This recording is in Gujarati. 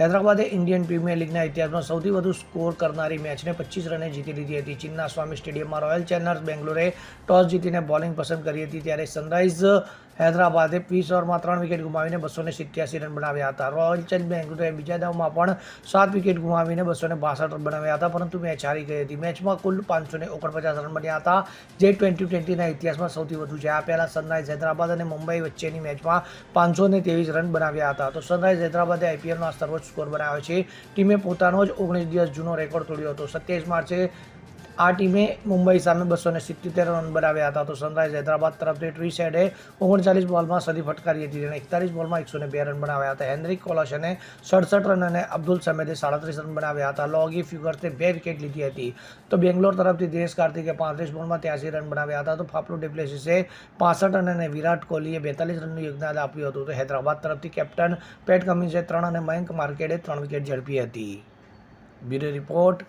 હૈદરાબાદે ઇન્ડિયન પ્રીમિયર લીગના ઇતિહાસમાં સૌથી વધુ સ્કોર કરનારી મેચને પચીસ રને જીતી લીધી હતી. ચીનના સ્વામી સ્ટેડિયમમાં રોયલ ચેલેન્જર્સ બેંગ્લોરે ટોસ જીતીને બોલિંગ પસંદ કરી હતી. ત્યારે સનરાઇઝ હૈદરાબાદે વીસ ઓવરમાં ત્રણ વિકેટ ગુમાવીને બસોને સિત્યાસી રન બનાવ્યા હતા. રોયલ ચેલેન્જ બેંગ્લોરે બીજા દાવમાં પણ સાત વિકેટ ગુમાવીને બસોને બાસઠ રન બનાવ્યા હતા, પરંતુ મેચ હારી ગઈ હતી. મેચમાં કુલ પાંચસો ઓગણપચાસ રન બન્યા હતા. જે ટ્વેન્ટી ટ્વેન્ટીના ઇતિહાસમાં સૌથી વધુ છે. આ પહેલાં સનરાઇઝ હૈદરાબાદ અને મુંબઈ વચ્ચેની મેચમાં પાંચસો ને ત્રેવીસ રન બનાવ્યા હતા. તો સનરાઇઝ હૈદરાબાદે આઈપીએલનો આ સર્વોચ્ચ સ્કોર બનાવ્યો છે. ટીમે પોતાનો જ ઓગણીસ દિવસ જૂનો રેકોર્ડ તોડ્યો હતો. સત્યાવીસ માર્ચે આ ટીમે મુંબઈ સામે બસો ને સિત્યોતેર રન બનાવ્યા હતા. તો સનરાઇઝ હૈદરાબાદ તરફથી ટ્રી શેડે ઓગણચાલીસ બોલમાં સદી ફટકારી હતી અને એકતાલીસ બોલમાં એકસો બે રન બનાવ્યા હતા. હેનરિક કોલોશને સડસઠ રન અને અબ્દુલ સમેદે સાડત્રીસ રન બનાવ્યા હતા. લોગી ફ્યુગર્સે બે વિકેટ લીધી હતી. તો બેંગ્લોર તરફથી દિનેશ કાર્તિકે પાંત્રીસ બોલમાં ત્યાસી રન બનાવ્યા હતા. તો ફાફલુ ડિપ્લેસીસે પાસઠ રન અને વિરાટ કોહલીએ બેતાલીસ રનનું યોગદાન આપ્યું હતું. તો હૈદરાબાદ તરફથી કેપ્ટન પેટ કમિન્સે ત્રણ અને મયંક માર્કેડે ત્રણ વિકેટ ઝડપી હતી. Bureau report